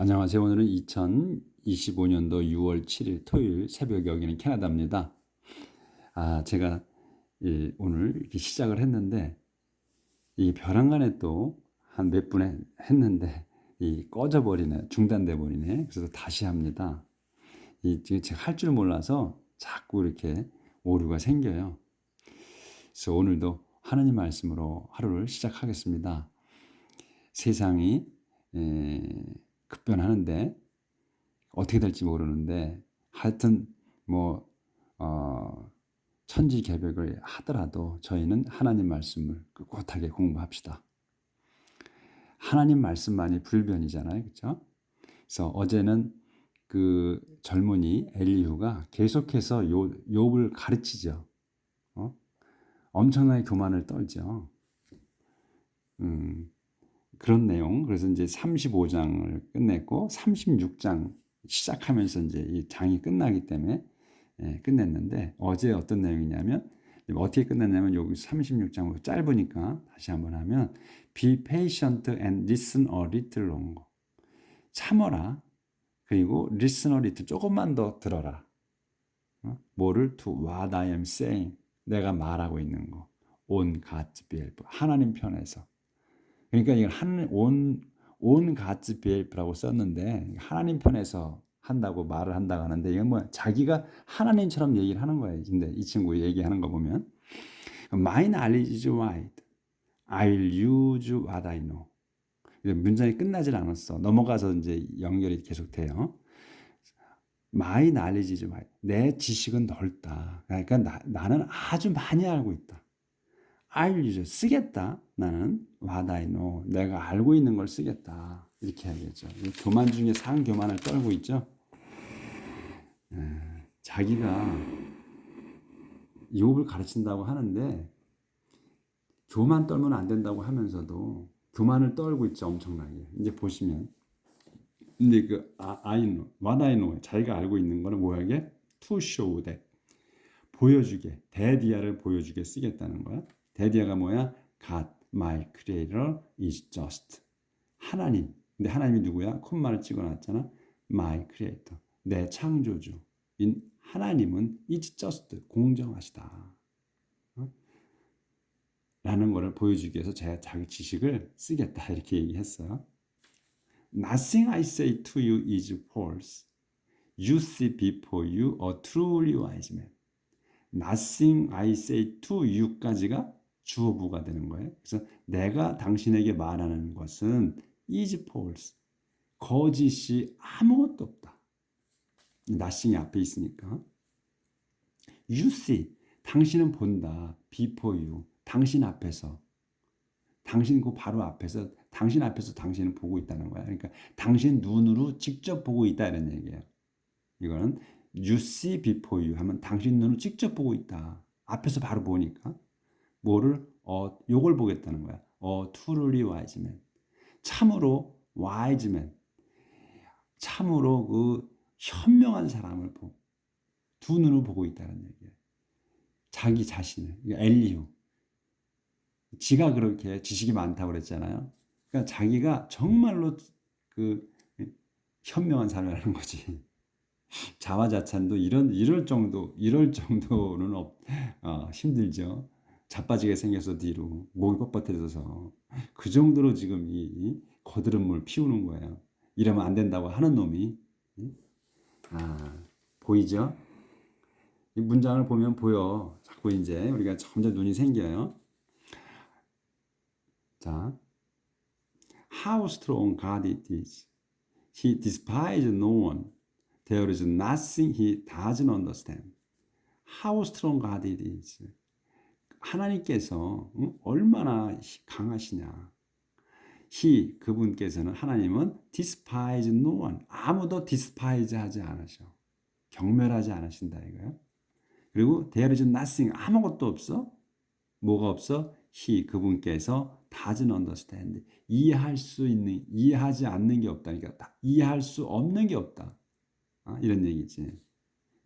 안녕하세요. 오늘은 2025년도 6월 7일 토요일 새벽 여기는 캐나다입니다. 아, 제가 이 오늘 이렇게 시작을 했는데 이 벼랑간에 또 한 몇분 했는데 이 꺼져 버리네, 중단돼 버리네. 그래서 다시 합니다. 이 지금 제가 할 줄 몰라서 자꾸 이렇게 오류가 생겨요. 그래서 오늘도 하나님 말씀으로 하루를 시작하겠습니다. 세상이 에, 급변하는데 어떻게 될지 모르는데 하여튼 뭐 어, 천지 개벽을 하더라도 저희는 하나님 말씀을 꿋꿋하게 공부합시다. 하나님 말씀만이 불변이잖아요, 그렇죠? 그래서 어제는 그 젊은이 엘리후가 계속해서 요 욥을 가르치죠. 어? 엄청나게 교만을 떨죠. 음, 그런 내용. 그래서 이제 35장을 끝냈고 36장 시작하면서 이제 이 장이 끝나기 때문에 예, 끝냈는데 어제 어떤 내용이냐면 어떻게 끝났냐면 여기 36장 짧으니까 다시 한번 하면 be patient and listen a little longer. 참어라. 그리고 listen a little 조금만 더 들어라. 어? 뭐를 to what I am saying. 내가 말하고 있는 거. on God's behalf. 하나님 편에서. 그러니까 이걸 한온 온 가츠 비엘프라고 썼는데 하나님 편에서 한다고 말을 한다고 하는데 이건 뭐 자기가 하나님처럼 얘기를 하는 거예요. 근데 이 친구 얘기하는 거 보면 My knowledge is wide. I'll use what I know. 문장이 끝나질 않았어. 넘어가서 이제 연결이 계속돼요. My knowledge is wide. 내 지식은 넓다. 그러니까 나, 나는 아주 많이 알고 있다. I'll use 쓰겠다. 나는 what I know. 내가 알고 있는 걸 쓰겠다. 이렇게 해야겠죠. 교만 중에 상교만을 떨고 있죠. 에, 자기가 욥을 가르친다고 하는데 교만 떨면 안 된다고 하면서도 교만을 떨고 있죠. 엄청나게. 이제 보시면 근데 그 아, I know, what I know 자기가 알고 있는 거는 뭐야게? To show that 보여주게 대디아를 보여주게 쓰겠다는 거야. 데디아가 뭐야? God, my creator is just. 하나님. 근데 하나님이 누구야? 콤마를 찍어놨잖아. My creator. 내 창조주. 인 하나님은 is just. 공정하시다. 어? 라는 것을 보여주기 위해서 제가 자기 지식을 쓰겠다. 이렇게 얘기했어요. Nothing I say to you is false. You see before you a truly wise man. Nothing I say to you까지가 주어부가 되는 거예요. 그래서 내가 당신에게 말하는 것은 is false. 거짓이 아무것도 없다. 나싱이 앞에 있으니까. You see. 당신은 본다. before you. 당신 앞에서. 당신 그 바로 앞에서 당신 앞에서 당신은 보고 있다는 거야. 그러니까 당신 눈으로 직접 보고 있다 이런 얘기예요. 이거는 you see before you 하면 당신 눈으로 직접 보고 있다. 앞에서 바로 보니까. 뭐를 어 요걸 보겠다는 거야. 어 wise man. 참으로 man. 참으로 그 현명한 사람을 보. 두 눈으로 보고 있다는 얘기예요. 자기 자신을. 엘리후. 지가 그렇게 지식이 많다고 그랬잖아요. 그러니까 자기가 정말로 그 현명한 하는 거지. 자화자찬도 이런 이럴 정도 이럴 정도는 없, 어, 힘들죠. 자빠지게 생겨서 뒤로 목이 뻣뻣해져서 그 정도로 지금 이 거드름 물 피우는 거예요. 이러면 안 된다고 하는 놈이 아 보이죠? 이 문장을 보면 보여. 자꾸 이제 우리가 점점 눈이 생겨요. 자, how strong God is. He despises no one. There is nothing he doesn't understand. How strong God is. 하나님께서 얼마나 강하시냐. 히 그분께서는 하나님은 despise no one 아무도 despise 하지 않으셔. 경멸하지 않으신다 이거요. 그리고 there is nothing 아무것도 없어. 뭐가 없어? 히 그분께서 doesn't understand 이해할 수 있는 이해하지 않는 게 없다. 그러니까 이해할 수 없는 게 없다. 아, 이런 얘기지.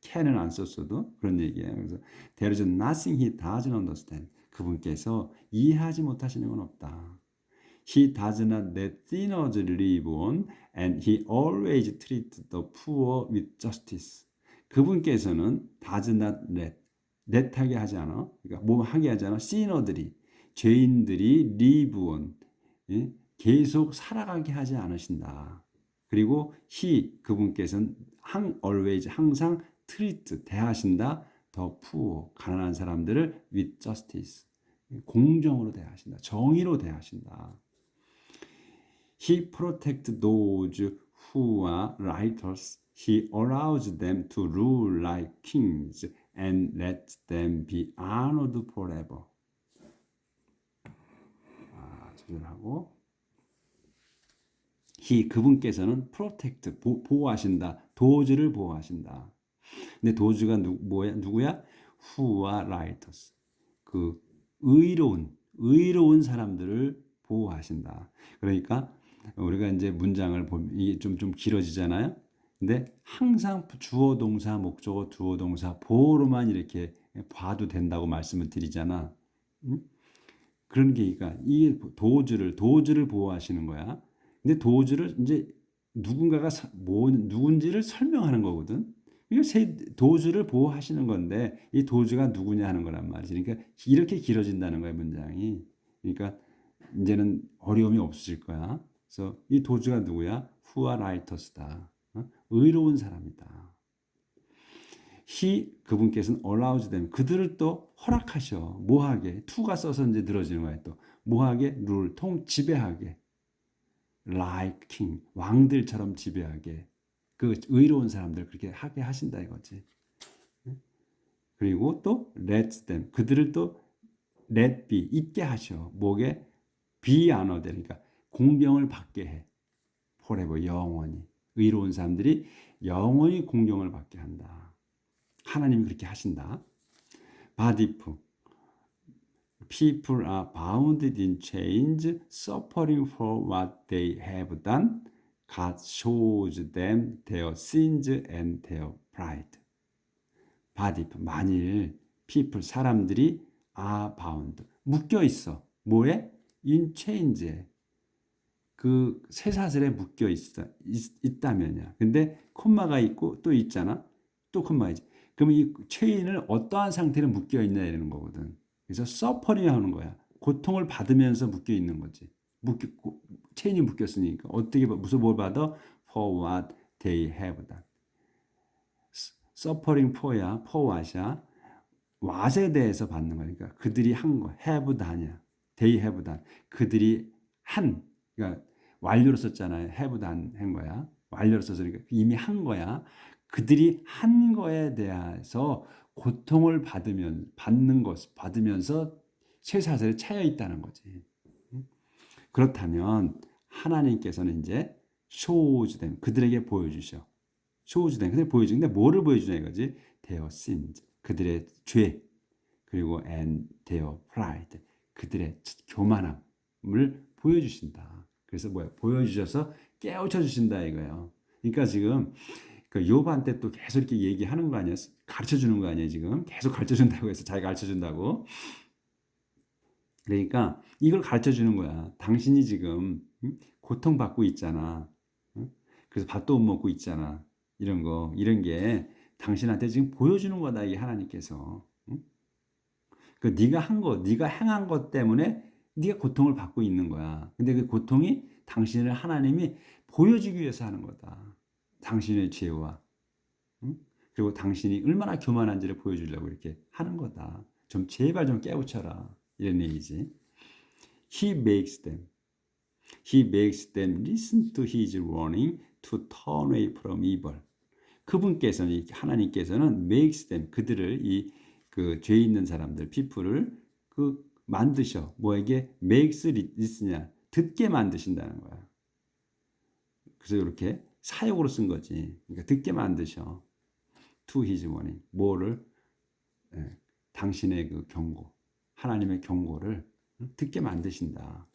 Can은 안 썼어도 그런 얘기예요. 그래서 there is nothing he doesn't understand. 그분께서 이해하지 못하시는 건 없다. He does not let sinners live on and he always treats the poor with justice. 그분께서는 does not let let 하게 하지 않아. 그러니까 뭐 하게 하지 않아. sinner들이 죄인들이 live on 예? 계속 살아가게 하지 않으신다. 그리고 he 그분께서는 항 always 항상 treat 대하신다. 더 poor 가난한 사람들을 with justice 공정으로 대하신다. 정의로 대하신다. He protects those who are righteous. He allows them to rule like kings and lets them be honored forever. 아, 조절하고 He 그분께서는 protect 보, 보호하신다. 도주를 보호하신다. 근데 도주가 누, 뭐야? 누구야? Are righteous. 그 의로운 의로운 사람들을 보호하신다. 그러니까 우리가 이제 문장을 보면 이게 좀 좀 길어지잖아요. 근데 항상 주어 동사 목적어 주어 동사 보호로만 이렇게 봐도 된다고 말씀을 드리잖아. 응? 그런 게 그러니까 이 도주를 도주를 보호하시는 거야. 근데 도주를 이제 누군가가 서- 뭐 누군지를 설명하는 거거든. 이거 세 도주를 보호하시는 건데 이 도주가 누구냐 하는 거란 말이지. 그러니까 이렇게 길어진다는 거야 문장이. 그러니까 이제는 어려움이 없어질 거야. 그래서 이 도주가 누구야? 후아 라이터스다. 어? 의로운 사람이다. he 그분께서는 allows them 그들을 또 허락하셔 뭐하게 투가 써서 이제 늘어지는 거야 또 뭐하게 룰 통 지배하게 like king 왕들처럼 지배하게 그 의로운 사람들 그렇게 하게 하신다 이거지. 그리고 또 let them 그들을 또 let be 있게 하셔. 뭐게 be honored 그러니까 공경을 받게 해. forever 영원히 의로운 사람들이 영원히 공경을 받게 한다. 하나님이 그렇게 하신다. 바디프 People are bounded in chains, suffering for what they have done. God shows them their sins and their pride. body 만일 people 사람들이 are bound 묶여 있어. 뭐에? In chains에 그 쇠사슬에 묶여 있어 있, 있다면야. 근데 콤마가 있고 또 있잖아. 또 콤마이지. 그러면 이 체인을 어떠한 상태로 묶여 있냐 이러는 거거든. 그래서 서퍼링 하는 거야. 고통을 받으면서 묶여 있는 거지 묶여 체인이 묶였으니까 어떻게 봐- 무슨 뭘 받아 for what they have done 서퍼링 포야, 포와샤, 왓에 대해서 받는 거니까 그들이 한 거, have done이야. they have done. 그들이 한, 그러니까 완료로 썼잖아요. have done 한 거야. 완료로 썼으니까 이미 한 거야. 그들이 한 거에 대해서 고통을 받으면 받는 것 받으면서 쇠사슬에 차여 있다는 거지. 응? 그렇다면 하나님께서는 이제 them 그들에게 보여주셔. 쇼우즈된 그들 보여주는데 뭐를 보여주냐 이거지? Their sins 그들의 죄 그리고 and their pride 그들의 교만함을 보여주신다. 그래서 뭐야? 보여주셔서 깨우쳐 주신다 이거예요. 그러니까 지금 그 욥한테 또 계속 이렇게 얘기하는 거 아니야 가르쳐 주는 거 아니야 지금? 계속 가르쳐 준다고 해서 자기가 가르쳐 준다고 그러니까 이걸 가르쳐 주는 거야 당신이 지금 응? 고통받고 있잖아 응? 그래서 밥도 못 먹고 있잖아 이런 거 이런 게 당신한테 지금 보여주는 거다 이 하나님께서 응? 그 네가 한 거, 네가 행한 것 때문에 네가 고통을 받고 있는 거야. 근데 그 고통이 당신을 하나님이 보여주기 위해서 하는 거다. 당신의 죄와 응? 그리고 당신이 얼마나 교만한지를 보여주려고 이렇게 하는 거다. 좀 제발 좀 깨우쳐라 이런 얘기지. He makes them. He makes them listen to his warning to turn away from evil. 그분께서는 이 하나님께서는 makes them 그들을 이 그 죄 있는 사람들 people를 그 만드셔 뭐에게 makes listen냐 듣게 만드신다는 거야. 그래서 이렇게 사역으로 쓴 거지. 그러니까 듣게 만드셔. to his warning 뭐를 예, 당신의 그 경고 하나님의 경고를 듣게 만드신다.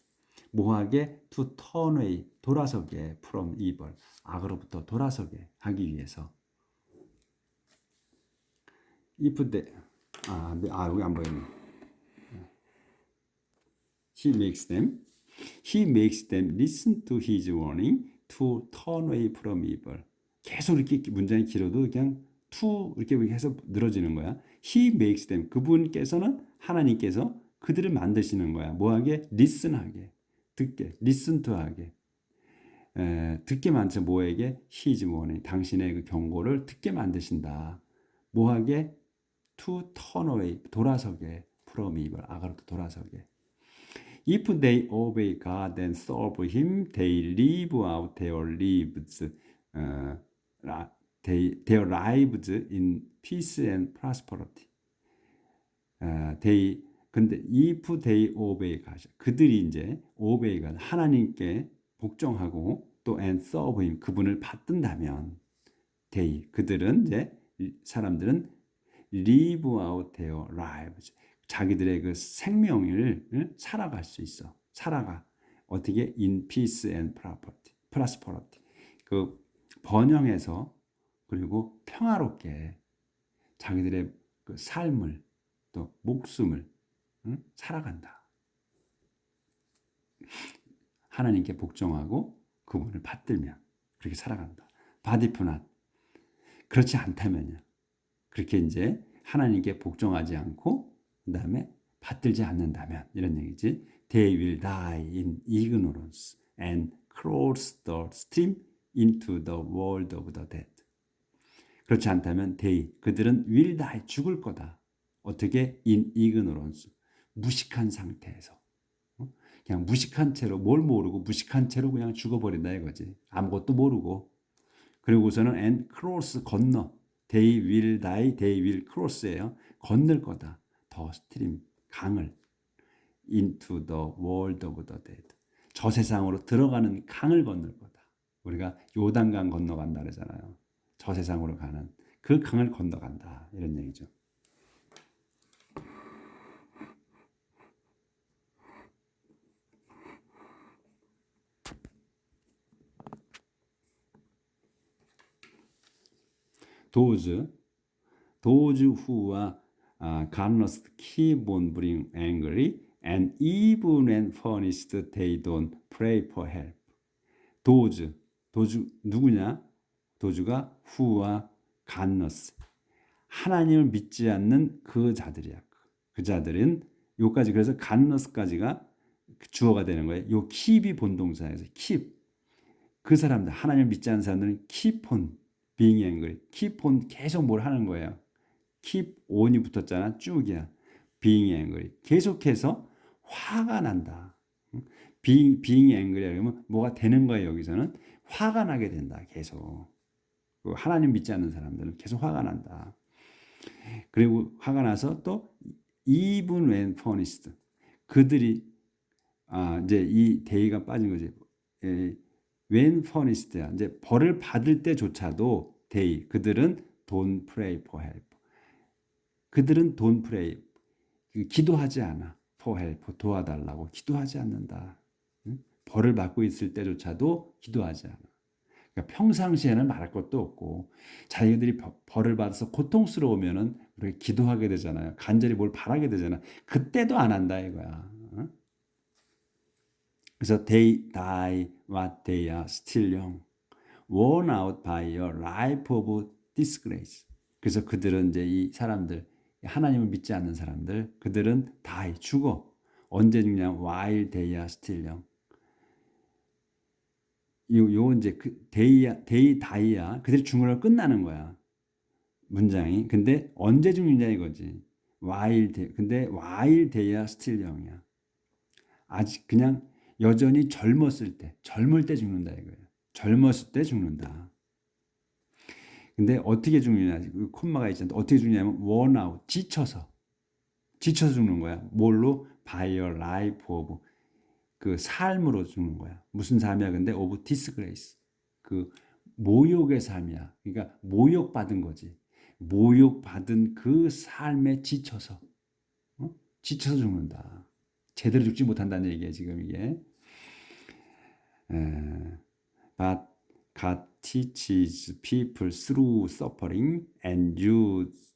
뭐하게 to turn away 돌아서게 from evil 악으로부터 돌아서게 하기 위해서 if they 아, 네, 아 여기 안 보이네 he makes them He makes them listen to his warning to turn away from evil. 계속 이렇게 문장이 길어도 그냥 to 이렇게 해서 늘어지는 거야. He makes them 그분께서는 하나님께서 그들을 만드시는 거야. 뭐하게? listen하게, 듣게, listen to하게. 에, 듣게 만드서 뭐에게? His warning, 당신의 그 경고를 듣게 만드신다. 뭐하게? To turn away, 돌아서게, from evil, 악으로부터 돌아서게. If they obey God and serve Him, they live out their lives, uh, la- they, their lives in peace and prosperity. 어, they 근데 if they obey God, 그들이 이제 obey God, 하나님께 복종하고 또 and serve Him, 그분을 받든다면, they 그들은 이제 사람들은 live out their lives. 자기들의 그 생명을 응? 살아갈 수 있어. 살아가. 어떻게 in peace and prosperity. 그 번영해서 그리고 평화롭게 자기들의 그 삶을 또 목숨을 응? 살아간다. 하나님께 복종하고 그분을 받들면 그렇게 살아간다. 바디프낫 그렇지 않다면요. 그렇게 이제 하나님께 복종하지 않고 그다음에 받들지 않는다면 이런 얘기지. They will die in ignorance and cross the stream into the world of the dead. 그렇지 않다면 they 그들은 die 죽을 거다. 어떻게 in ignorance 무식한 상태에서 어? 그냥 무식한 채로 뭘 모르고 무식한 채로 그냥 죽어버린다 이거지. 아무것도 모르고 그리고서는 and cross 건너 they will die, they will cross예요. 건널 거다. 더 스트림 강을 into the world. 저 세상으로 들어가는 강을 건널 거다. 우리가 요단강 건너간다 그러잖아요. 저 세상으로 가는 그 강을 건너간다 이런 얘기죠. are uh, careless keep on being angry and even when punished they don't pray for help. those 도주 누구냐? 도주가 who와 careless 하나님을 믿지 않는 그 자들이야. 그 자들은 요까지 그래서 careless까지가 주어가 되는 거예요. 요 keep이 본동사에서 keep 그 사람들 하나님을 믿지 않는 사람들은 on being angry. on 계속 뭘 하는 거예요. on이 붙었잖아. 쭉이야. being angry. 계속해서 화가 난다. being, being angry 하면 뭐가 되는 거예요. 여기서는 화가 나게 된다. 계속. 그 하나님 믿지 않는 사람들은 계속 화가 난다. 그리고 화가 나서 또 even when punished. 그들이 아 이제 이 대의가 빠진 거지. 에, when punished야. 이제 벌을 받을 때조차도 they 그들은 don't pray for help. 그들은 don't pray. 그 기도하지 않아. for help. 도와달라고 기도하지 않는다. 응? 벌을 받고 있을 때조차도 기도하지 않아. 그러니까 평상시에는 말할 것도 없고 자기들이 벌- 벌을 받아서 고통스러우면은 우리가 기도하게 되잖아요. 간절히 뭘 바라게 되잖아. 그때도 안 한다 이거야. 응? 그래서 they die what they are still young, worn out by a life of disgrace. 그래서 그들은 이제 이 사람들 하나님을 믿지 않는 사람들 그들은 die 죽어. 언제 죽냐? while they are still young. 요, 요 이제 그 데이야 데이 다이야. 그들이 죽으면 끝나는 거야. 문장이. 근데 언제 죽느냐 이거지. while they 근데 while are still young이야. 아직 그냥 여전히 젊었을 때 젊을 때 죽는다 이거예요 젊었을 때 죽는다. 근데 어떻게 죽느냐? 그 콤마가 있잖아. 어떻게 죽냐면 worn out 지쳐서. 지쳐서 죽는 거야. 뭘로? by a life of 그 삶으로 죽는 거야. 무슨 삶이야? 근데 오브 디스그레이스. 그 모욕의 삶이야. 그러니까 모욕 받은 거지. 모욕 받은 그 삶에 지쳐서 어? 지쳐서 죽는다. 제대로 죽지 못한다는 얘기야 지금 이게. 에, but God teaches people through suffering and uses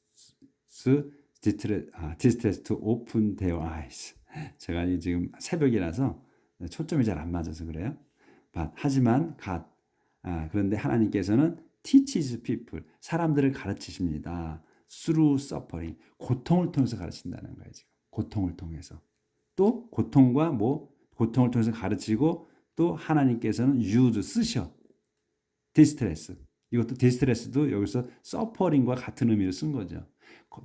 distress, 아, distress to open their eyes. 제가 이 지금 새벽이라서 초점이 잘 안 맞아서 그래요. but 하지만 God 아, 그런데 하나님께서는 teaches people 사람들을 가르치십니다. through suffering 고통을 통해서 가르친다는 거예요 지금 고통을 통해서 또 고통과 뭐 고통을 통해서 가르치고 또 하나님께서는 use 쓰셔 디스트레스 이것도 디스트레스도 여기서 서퍼링과 같은 의미로 쓴 거죠.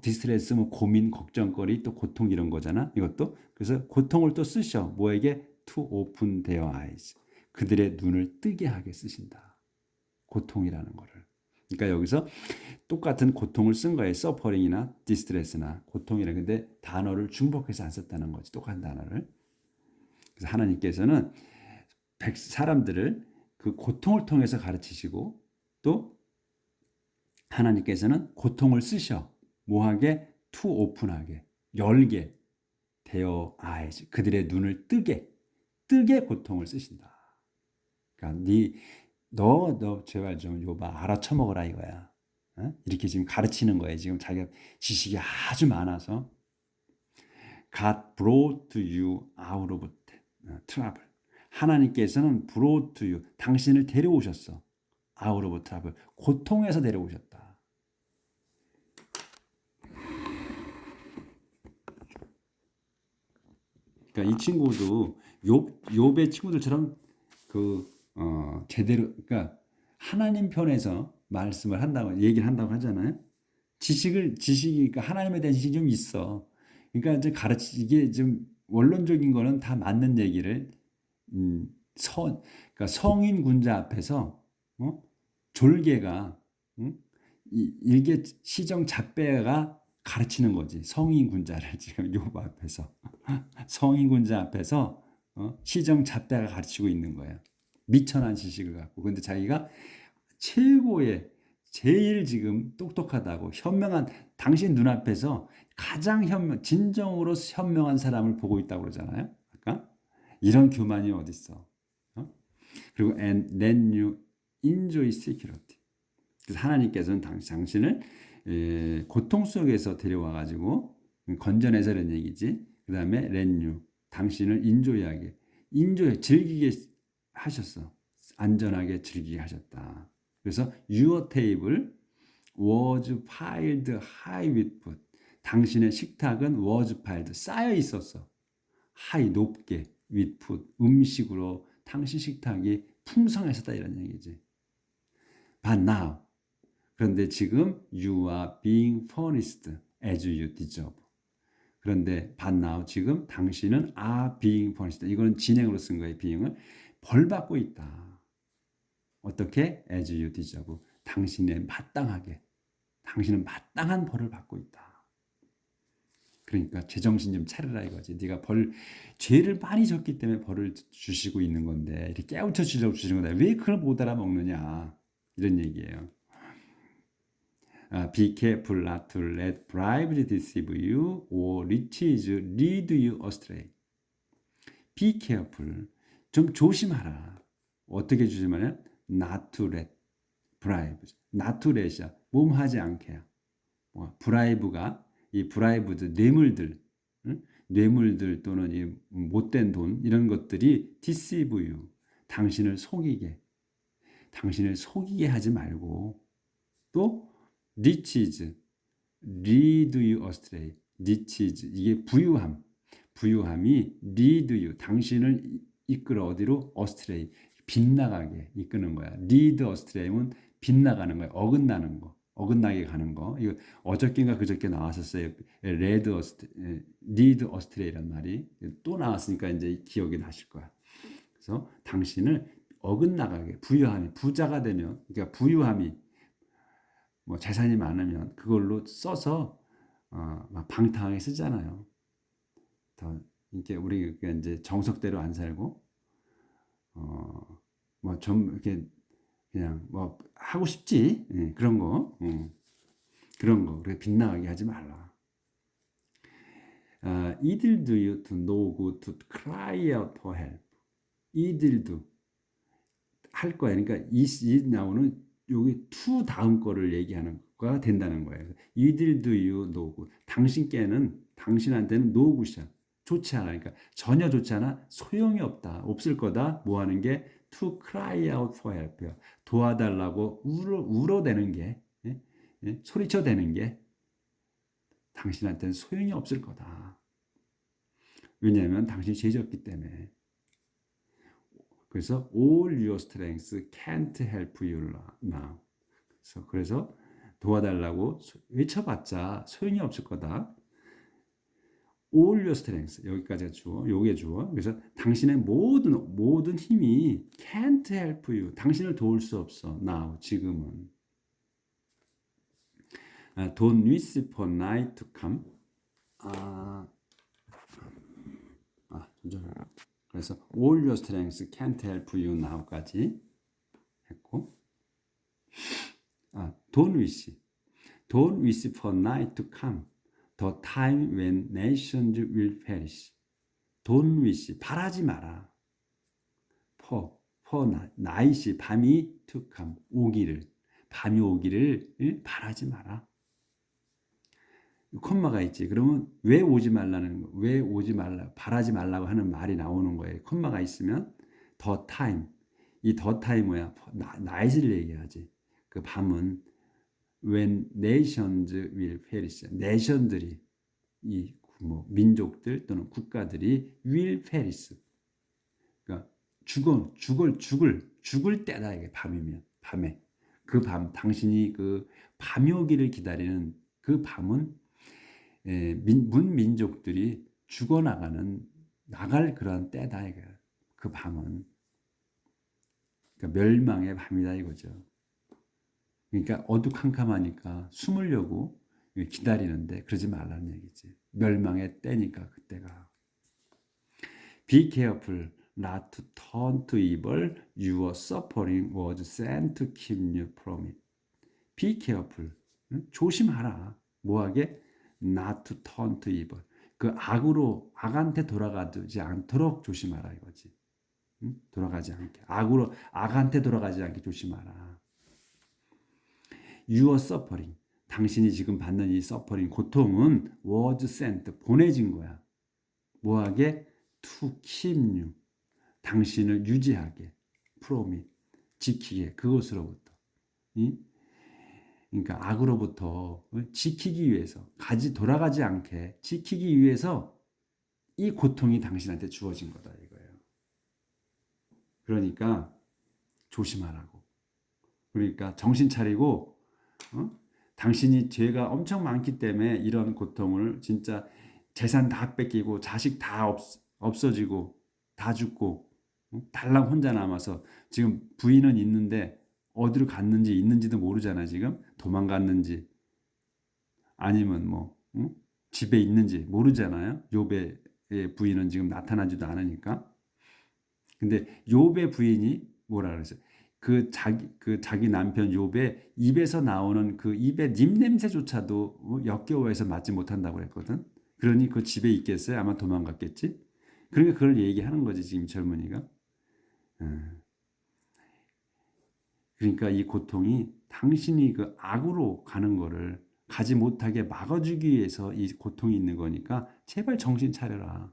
디스트레스 뭐 고민, 걱정거리 또 고통 이런 거잖아. 이것도 그래서 고통을 또 쓰셔. 뭐에게 to open their eyes. 그들의 눈을 뜨게 하게 쓰신다. 고통이라는 거를. 그러니까 여기서 똑같은 고통을 쓴 거예요. 서퍼링이나 디스트레스나 고통이라 근데 단어를 중복해서 안 썼다는 거지. 똑같은 단어를. 그래서 하나님께서는 백 사람들을 그 고통을 통해서 가르치시고 또 하나님께서는 고통을 쓰셔 뭐하게 투 오픈하게 열게 되어 eyes 그들의 눈을 뜨게 뜨게 고통을 쓰신다. 그러니까 네 너 너 제발 좀 요봐 알아쳐먹어라 이거야. 어? 이렇게 지금 가르치는 거예요. 지금 자기가 지식이 아주 많아서 God brought you out of trouble. 하나님께서는 brought you 당신을 데려오셨어. out of trouble. 고통에서 데려오셨다. 그러니까 이 친구도 욥 욥의 친구들처럼 그 어, 제대로 그러니까 하나님 편에서 말씀을 한다고 얘기를 한다고 하잖아요. 지식을 지식이 그러니까 하나님에 대한 지식이 좀 있어. 그러니까 이제 가르치 이게 좀 원론적인 거는 다 맞는 얘기를 음, 선 그러니까 성인 군자 앞에서 어? 졸개가 응? 이, 이게 시정 잡배가 가르치는 거지 성인 군자를 지금 요 앞에서 성인 군자 앞에서 어? 시정 잡배가 가르치고 있는 거예요. 미천한 지식을 갖고 근데 자기가 최고의 제일 지금 똑똑하다고 현명한 당신 눈앞에서 가장 현명 진정으로 현명한 사람을 보고 있다고 그러잖아요. 아까 이런 교만이 어디 있어? 어? 그리고 and then you enjoy security. 그래서 하나님께서는 당신을 고통 속에서 데려와 가지고 이런 얘기지. 그다음에 렌유 당신을 인조하게 인조해 즐기게 하셨어. 안전하게 즐기게 하셨다. 그래서 your table was piled high with food. 당신의 식탁은 was piled 쌓여 있었어. high 높게 with food 음식으로 당신 식탁이 풍성했었다 이런 얘기지. But now 그런데 지금 you are being furnished as you deserve. 그런데 but now 지금 당신은 are being furnished. 이거는 진행으로 쓴 거예요. being을 벌 받고 있다. 어떻게 as you deserve. 당신의 마땅하게 당신은 마땅한 벌을 받고 있다. 그러니까 제정신 좀 차려라 이거지. 네가 벌 죄를 많이 졌기 때문에 벌을 주시고 있는 건데 이렇게 깨우쳐 주려고 주시는 건데 왜 그걸 못 알아먹느냐 이런 얘기예요. Uh, be careful not to let bribes deceive you or riches lead you astray. Be careful. 좀 조심하라. 어떻게 조심하냐? Not to let bribes. Not to let이야. 몸하지 않게야. 뭐, 브라이브가 이 브라이브드 뇌물들, 응? 뇌물들 또는 이 못된 돈 이런 것들이 deceive you. 당신을 속이게. 당신을 속이게 하지 말고 또 riches lead you astray. 이게 부유함. 부유함이 lead 당신을 이끌어 어디로 astray 빗나가게 이끄는 거야. lead astray면 빗나가는 거야. 어긋나는 거. 어긋나게 가는 거. 이거 어저께인가 그저께 나왔었어요. 레드 어스트, 리드 어스트레이란 말이 또 나왔으니까 이제 기억이 나실 거야. 그래서 당신을 어긋나가게 부유함이 부자가 되면 그러니까 부유함이 뭐 재산이 많으면 그걸로 써서 어, 막 방탕하게 쓰잖아요. 더 이게 우리 이제 정석대로 안 살고 어 뭐 좀 이렇게 그냥 뭐 하고 싶지 예, 그런 거 어. 그런 거 우리가 빗나가게 하지 말라. 아, 이들도 you to know good to cry out for help. 이들도 할 거야. 그러니까 이, 이 나오는 여기 to 다음 거를 얘기하는 거가 된다는 거예요. you know good. 당신께는 당신한테는 good이야. 좋지 않아. 그러니까 전혀 좋지 않아. 소용이 없다. 없을 거다. 뭐 하는 게 to cry out for help요. 도와달라고 울어 울어대는 게 예? 예? 소리쳐 대는 게 당신한테는 소용이 없을 거다. 왜냐하면 당신이 죄졌기 때문에. 그래서 all your strengths can't help you now. 그래서 그래서 도와달라고 외쳐봤자 소용이 없을 거다. all your strengths 여기까지가 주어, 요게 주어. 그래서 당신의 모든 모든 힘이 can't help you. 당신을 도울 수 없어. now 지금은. 아, don't wish for night to come. 아, 아, 조절. 그래서 all your strengths can't help you now까지 했고, 아, don't wish, don't wish for night to come, the time when nations will perish. don't wish, 바라지 마라. for, for night이 밤이 to come, 오기를, 밤이 오기를 바라지 마라. 콤마가 있지. 그러면 왜 오지 말라는 거, 왜 오지 말라, 바라지 말라고 하는 말이 나오는 거예요. 콤마가 있으면 더 타임, 이더 타임 뭐야? 나이즈를 얘기하지. 그 밤은 when nations will perish, 내션들이 이 뭐 민족들 또는 국가들이 will perish, 그러니까 죽어, 죽을, 죽을, 죽을 때다 이게 밤이면 밤에 그 밤 당신이 그 밤이 오기를 기다리는 그 밤은 문민족들이 죽어나가는 나갈 그런 때다 이거 그 밤은 그러니까 멸망의 밤이다 이거죠. 그러니까 어두캄캄하니까 숨으려고 기다리는데 그러지 말라는 얘기지. 멸망의 때니까 그때가. Be careful not to turn to evil. Your suffering was sent to keep you from it. Be careful. 응? 조심하라. 뭐하게? Not to turn to evil. 그 악으로 악한테 돌아가지 않도록 조심하라 이거지. 응? 돌아가지 않게 악으로 악한테 돌아가지 않게 조심하라. Your suffering. 당신이 지금 받는 이 suffering 고통은 was sent 보내진 거야. 뭐하게 to keep you. 당신을 유지하게 it. 지키게 그것으로부터. 이? 그러니까 악으로부터 지키기 위해서 가지 돌아가지 않게 지키기 위해서 이 고통이 당신한테 주어진 거다 이거예요. 그러니까 조심하라고. 그러니까 정신 차리고 어? 당신이 죄가 엄청 많기 때문에 이런 고통을 진짜 재산 다 뺏기고 자식 다 없, 없어지고 다 죽고 어? 달랑 혼자 남아서 지금 부인은 있는데 어디로 갔는지 있는지도 모르잖아 지금 도망갔는지 아니면 뭐 응? 집에 있는지 모르잖아요. 요배의 부인은 지금 나타나지도 않으니까. 근데 요배 부인이 뭐라 그랬어요? 그 자기 그 자기 남편 요배 입에서 나오는 그 입의 님 냄새조차도 역겨워해서 맡지 못한다고 그랬거든. 그러니 그 집에 있겠어요? 아마 도망갔겠지. 그러니까 그걸 얘기하는 거지 지금 젊은이가. 음. 그러니까 이 고통이 당신이 그 악으로 가는 거를 가지 못하게 막아주기 위해서 이 고통이 있는 거니까 제발 정신 차려라.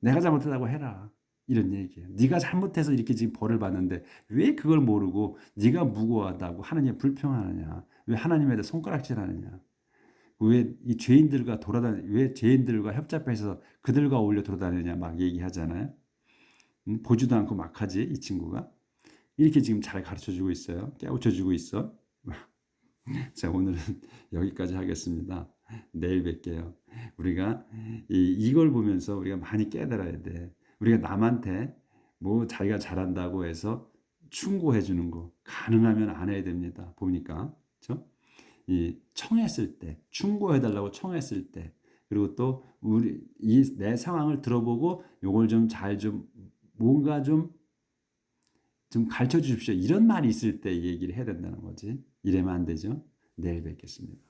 내가 잘못했다고 해라. 이런 얘기예요. 네가 잘못해서 이렇게 지금 벌을 받는데 왜 그걸 모르고 네가 무고하다고 하나님 불평하느냐? 왜 하나님에 대 손가락질하느냐? 왜 이 죄인들과 돌아다니 왜 죄인들과 협잡해서 그들과 어울려 돌아다니냐 막 얘기하잖아요. 보지도 않고 막 하지 이 친구가. 이렇게 지금 잘 가르쳐 주고 있어요. 깨우쳐 주고 있어. 자, 오늘은 여기까지 하겠습니다. 내일 뵐게요. 우리가 이, 이걸 보면서 우리가 많이 깨달아야 돼. 우리가 남한테 뭐 자기가 잘한다고 해서 충고해 주는 거 가능하면 안 해야 됩니다. 보니까 그렇죠? 이 청했을 때 충고해 달라고 청했을 때 그리고 또 우리 이 내 상황을 들어보고 요걸 좀 잘좀 좀 뭔가 좀 좀 가르쳐 주십시오. 이런 말이 있을 때 얘기를 해야 된다는 거지. 이래면 안 되죠. 내일 뵙겠습니다.